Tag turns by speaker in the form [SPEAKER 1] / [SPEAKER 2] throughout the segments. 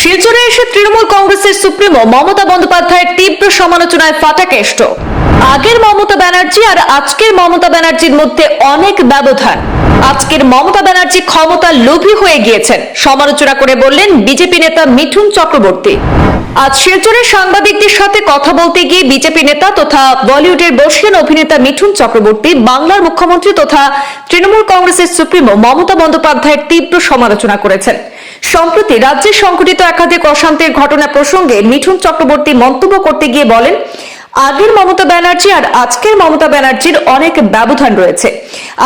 [SPEAKER 1] শিলচরে এসে তৃণমূল কংগ্রেসের সুপ্রিমো মমতা বন্দ্যোপাধ্যায়ের তীব্র সমালোচনায় ফাটাকেষ্ট আগের মমতা ব্যানার্জি আর আজকের মমতা ব্যানার্জির মধ্যে অনেক ব্যবধান। আজকের মমতা ব্যানার্জি ক্ষমতা লোভী হয়ে গিয়েছেন। সমালোচনা করে বললেন, বিজেপি নেতা মিঠুন চক্রবর্তী। আজ শিলচরের সাংবাদিকদের সাথে কথা বলতে গিয়ে বিজেপি নেতা তথা বলিউডের বর্ষিয়ান অভিনেতা মিঠুন চক্রবর্তী, বাংলার মুখ্যমন্ত্রী তথা তৃণমূল কংগ্রেসের সুপ্রিমো মমতা বন্দ্যোপাধ্যায়ের তীব্র সমালোচনা করেছেন। সম্প্রতি রাজ্যে সংঘটিত একাধিক অশান্তির ঘটনা প্রসঙ্গে মিঠুন চক্রবর্তী মন্তব্য করতে গিয়ে বলেন আগের মমতা ব্যানার্জি আর আজকের মমতা ব্যানার্জির অনেক ব্যবধান রয়েছে।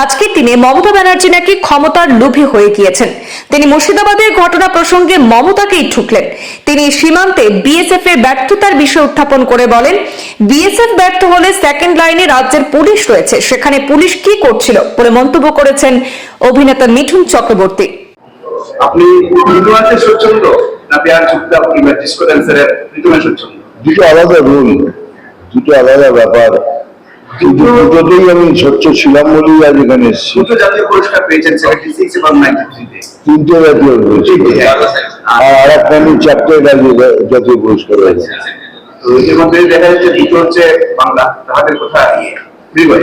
[SPEAKER 1] আজকের দিনে মমতা ব্যানার্জি নাকি ক্ষমতার লোভী হয়ে গিয়েছেন। তিনি মুর্শিদাবাদের ঘটনা প্রসঙ্গে মমতাকেই ঠুকলেন। তিনি সীমান্তে বিএসএফ এর ব্যর্থতার বিষয় উত্থাপন করে বলেন বিএসএফ ব্যর্থ হলে সেকেন্ড লাইনে রাজ্যের পুলিশ রয়েছে। সেখানে পুলিশ কি করছিল বলে মন্তব্য করেছেন অভিনেতা মিঠুন চক্রবর্তী।
[SPEAKER 2] আপনি স্বচ্ছন্দ না চুক্তি আপনি স্বচ্ছন্দ
[SPEAKER 3] দুটো আলাদা রুল। দুটো আলাদা ব্যাপার। কিন্তু দুটোতেই আমি স্বচ্ছ ছিলাম বলেই আজ এখানে এসেছি।
[SPEAKER 2] দুটো জাতীয় পুরস্কার পেয়েছেন সেভেন্টি সিক্স এবং
[SPEAKER 3] তিনটে? জাতীয় পুরস্কার। আর আর একটা আমি চারটে জাতীয় পুরস্কার হয়েছে
[SPEAKER 2] তো এর মধ্যে দেখা যাচ্ছে দুটো হচ্ছে বাংলা। তাহাদের কথা
[SPEAKER 3] বিবাহ।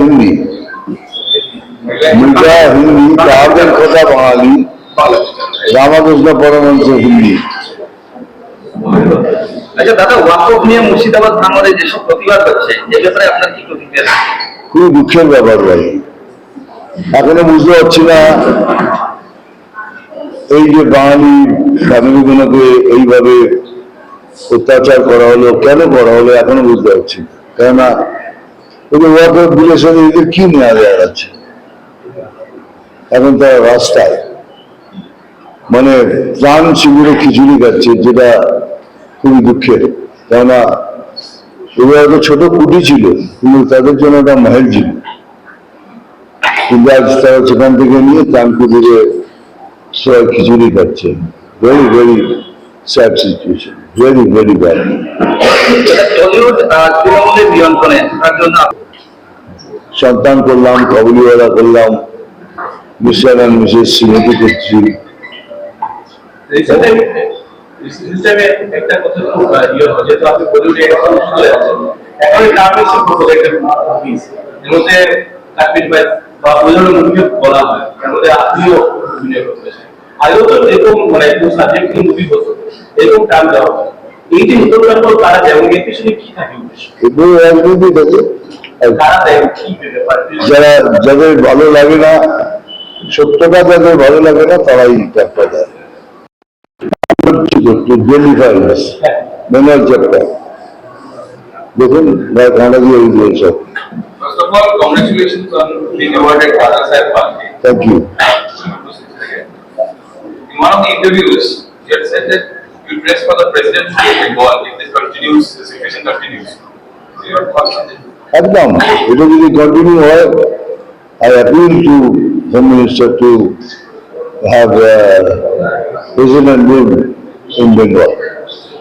[SPEAKER 3] হিন্দি। বিবাহ হিন্দি তাহাদের কথা বাঙালি। রামকৃষ্ণ পরমহংস হিন্দি।
[SPEAKER 2] আচ্ছা দাদা, ওয়াকফ নিয়ে মুর্শিদাবাদ প্রতিবাদ হচ্ছে ব্যাপারে আপনার কি প্রতিক্রিয়া
[SPEAKER 3] খুবই দুঃখের ব্যাপার ভাই। এখনও বুঝতে পারছি না এই যে বাঙালি ফ্যামিলিগুলোকে এইভাবে অত্যাচার করা হলো, কেন করা হলো, এখনও বুঝতে পারছি কেননা ওদের ওয়ার্কার বিলের সাথে এদের কি নেওয়া দেওয়া যাচ্ছে এখন তারা রাস্তায় মানে প্রাণ শিবিরে খিচুড়ি খাচ্ছে, যেটা খুবই দুঃখের। কেননা এগুলো হয়তো ছোট কুটি ছিল কিন্তু তাদের জন্য একটা মহল ছিল। কিন্তু আজ তারা সেখান থেকে নিয়ে প্রাণ কুটিরে সবাই খিচুড়ি খাচ্ছে। Very very
[SPEAKER 2] sad situation very very bad
[SPEAKER 3] সন্তান করলাম কবলিওয়ালা করলাম মিস্টার অ্যান্ড মিসেস শ্রীমতী করছি।
[SPEAKER 4] একটা কথা খুব ইয়ে হয়, যেহেতু আপনি বলিউডে এখন চলে এখন বলতে একটা পিস এর মধ্যে বাই বা মুভিকে বলা হয়। এর মধ্যে আপনিও অভিনয় করতেছেন আগেও তো এরকম মানে সাবজেক্ট নিয়ে মুভি হতো এরকম টার্ম দেওয়া হয়। এই যে তারা যেমন এর পিছনে কি থাকে
[SPEAKER 3] এগুলো যারা যাদের ভালো লাগে না সত্যটা যাদের ভালো লাগে না তারাই দেয়। ডেলিভার বেঙ্গল চ্যাপ্টার দেখুন কানাডা দিয়ে এই দিয়ে সব
[SPEAKER 4] First of all, congratulations on being awarded Father Saheb Phalke.
[SPEAKER 3] Thank you
[SPEAKER 4] In one of the interviews, you had said that you press for the president to get involved if this continues, the situation continues. So your thoughts on it?
[SPEAKER 3] একদম এটা যদি continue হয় I appeal to home minister to have president rule in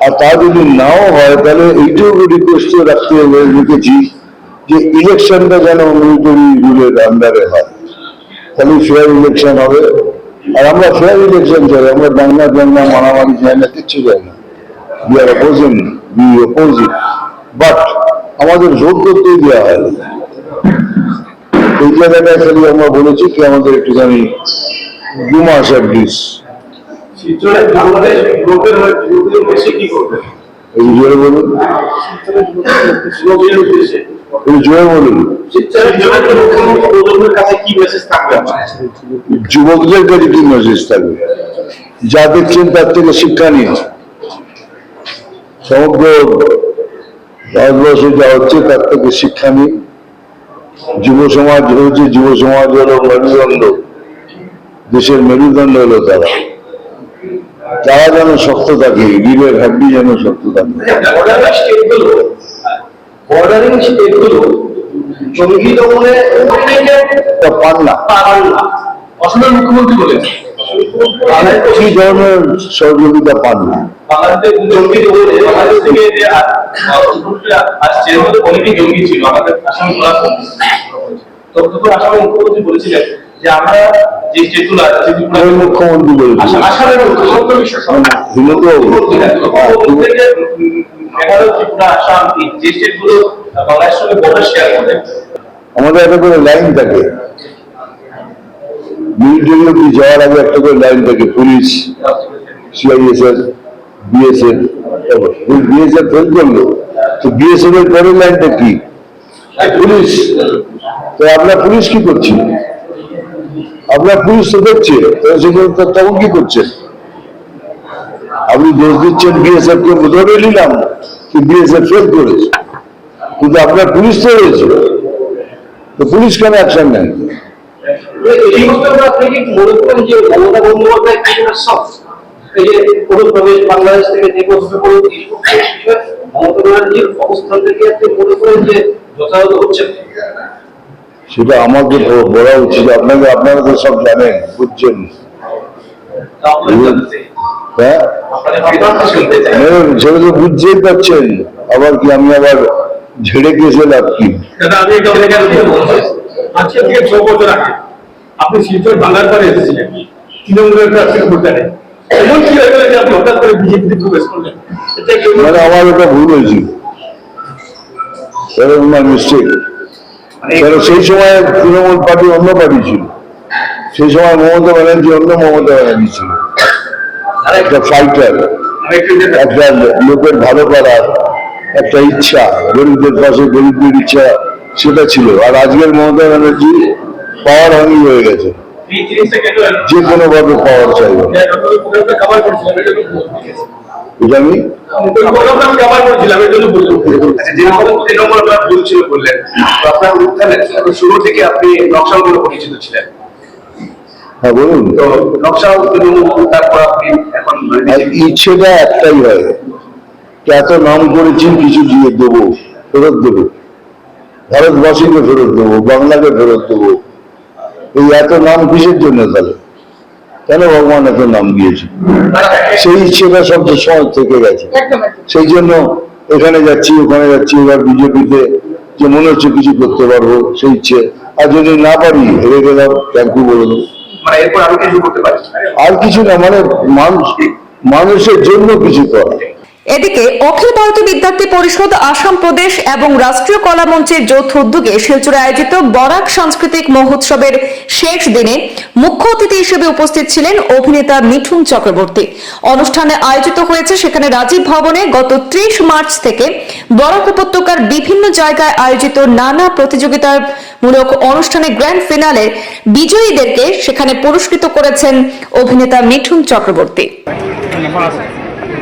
[SPEAKER 3] আর তা যদি নাও হয়, তাহলে এইটুকু request রাখতে হবে, রেখেছি যে ইলেকশনটা যেন রুলের আন্ডারে হয়। তাহলে ফেয়ার ইলেকশন হবে। আর আমরা ফেয়ার ইলেকশন চাই, আমরা দাঙ্গা দাঙ্গা মারামারি চাই না কিচ্ছু চাই না। We are opposing we opposing but আমাদের ভোট করতেই দেওয়া হয়। এই জায়গাটায় খালি আমরা বলেছি কি, আমাদের একটুখানি দু মাস অ্যাটলিস্ট
[SPEAKER 4] শিলচরে বাংলাদেশ উদ্দেশ্যে কি
[SPEAKER 3] জোরে বলুন।
[SPEAKER 4] উদ্দেশ্যে
[SPEAKER 3] জোরে বলুন। যুবকদের কাছে কি মেসেজ থাকবে? যা দেখছেন তার থেকে শিক্ষা নিন। সমগ্র ভারতবর্ষে যা হচ্ছে তার থেকে শিক্ষা নিন। যুব সমাজ হয়েছে যুব সমাজ হলো মেরুদণ্ড দেশের মেরুদণ্ড হলো তারা। তারা যেন শক্ত থাকে রিলের হাড্ডি যেন শক্ত থাকে।
[SPEAKER 4] বর্ডারিং স্টেটগুলো জঙ্গি দমনে
[SPEAKER 3] পান না।
[SPEAKER 4] পারেন না। অসমের মুখ্যমন্ত্রী বলেছেন।
[SPEAKER 3] কি ধরনের সহযোগিতা পান না?
[SPEAKER 4] জঙ্গি দমনে বাংলাদেশ থেকে যে আ- আসছে এর মধ্যে অনেকই জঙ্গি ছিল আমাদের আসাম মুখ্যমন্ত্রী বলেছিলেন যে আমরা যে
[SPEAKER 3] মুখ্যমন্ত্রী
[SPEAKER 4] মেঘালয় ত্রিপুরা আসাম যে স্টেটগুলো বাংলাদেশের সঙ্গে বর্ডার শেয়ার করে।
[SPEAKER 3] আমাদের একটা করে লাইন থাকে। মিলিটারি অব্দি যাওয়ার আগে একটা করে লাইন থাকে police CISF BSF BSF fail করল। তো বিএসএফ এর পরের লাইনটা কি? পুলিশ তো আপনার পুলিশ কি করছে? আপনার পুলিশ তো দেখছে তখন কি করছেন? আপনি দোষ দিচ্ছেন বিএসএফ কে ধরে নিলাম, কি বিএসএফ ফেল করেছে? কিন্তু আপনার পুলিশ তো রয়েছে। তো পুলিশ কেন অ্যাকশন নেন
[SPEAKER 5] বাংলাদেশ থেকে?
[SPEAKER 3] সেটা আমাকে বলা উচিত আপনাকে আপনারা তো সব জানেন বুঝছেন? হ্যাঁ? সেটা তো বুঝতেই পারছেন। আবার কি আমি আবার ঝেড়ে গেছে লাভ কি?
[SPEAKER 4] থেকে
[SPEAKER 6] আজকে থেকে ছ বছর আগে আপনি শিলচর ভাঙার পরে এসেছিলেন। তৃণমূলের ভোট দেন এমন কি হয়ে গেল যে আপনি হঠাৎ করে বিজেপিতে প্রবেশ করলেন?
[SPEAKER 3] মানে আমার ওটা ভুল এরকম আমার মিস্টেক সেই সময় তৃণমূল পার্টি অন্য পার্টি ছিল। সেই সময় মমতা ব্যানার্জি অন্য মমতা ব্যানার্জি ছিল। একটা ফাইটার একটা লোকের ভালো করার একটা ইচ্ছা গরিবদের পাশে গরিবদের ইচ্ছা সেটা ছিল। আর আজকের মমতা ব্যানার্জি পাওয়ার হানি হয়ে গেছে। যে কোনো ভাবে পাওয়ার।
[SPEAKER 6] এটা
[SPEAKER 3] আমি
[SPEAKER 2] শুরু থেকে আপনি
[SPEAKER 3] হ্যাঁ বলুন।
[SPEAKER 2] তো তৃণমূল তারপর আপনি এখন
[SPEAKER 3] ইচ্ছেটা একটাই হয় এত নাম করেছি কিছু দিয়ে দেবো, ফেরত দেবো। ভারতবাসীকে ফেরত দেবো, বাংলাকে ফেরত দেবো। এই এত নাম কিসের জন্য তাহলে? কেন ভগবান এত নাম দিয়েছে? সেই ইচ্ছেটা সব সময় থেকে গেছে। সেই জন্য এখানে যাচ্ছি ওখানে যাচ্ছি এবার বিজেপিতে যে মনে হচ্ছে কিছু করতে পারব সেই ইচ্ছে। আর যদি না পারি হেরে গেলাম থ্যাংক ইউ বলে দেবো
[SPEAKER 2] মানে এরপর আরও কিছু করতে পারি
[SPEAKER 3] আর কিছু না মানে মানুষ মানুষের জন্য কিছু করা।
[SPEAKER 1] এদিকে অখিল ভারতীয় বিদ্যার্থী পরিষদ আসাম প্রদেশ এবং রাষ্ট্রীয় কলা মঞ্চের যৌথ উদ্যোগে শিলচরে আয়োজিত বরাক সাংস্কৃতিক মহোৎসবের শেষ দিনে মুখ্য অতিথি হিসেবে উপস্থিত ছিলেন অভিনেতা মিঠুন চক্রবর্তী। অনুষ্ঠানে আয়োজিত হয়েছে সেখানে রাজীব ভবনে গত ত্রিশ মার্চ থেকে বরাক উপত্যকার বিভিন্ন জায়গায় আয়োজিত নানা প্রতিযোগিতার মূলক অনুষ্ঠানে গ্র্যান্ড ফিনালে বিজয়ীদেরকে সেখানে পুরস্কৃত করেছেন অভিনেতা মিঠুন চক্রবর্তী।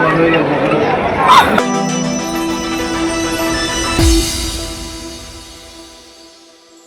[SPEAKER 6] 我没有。我没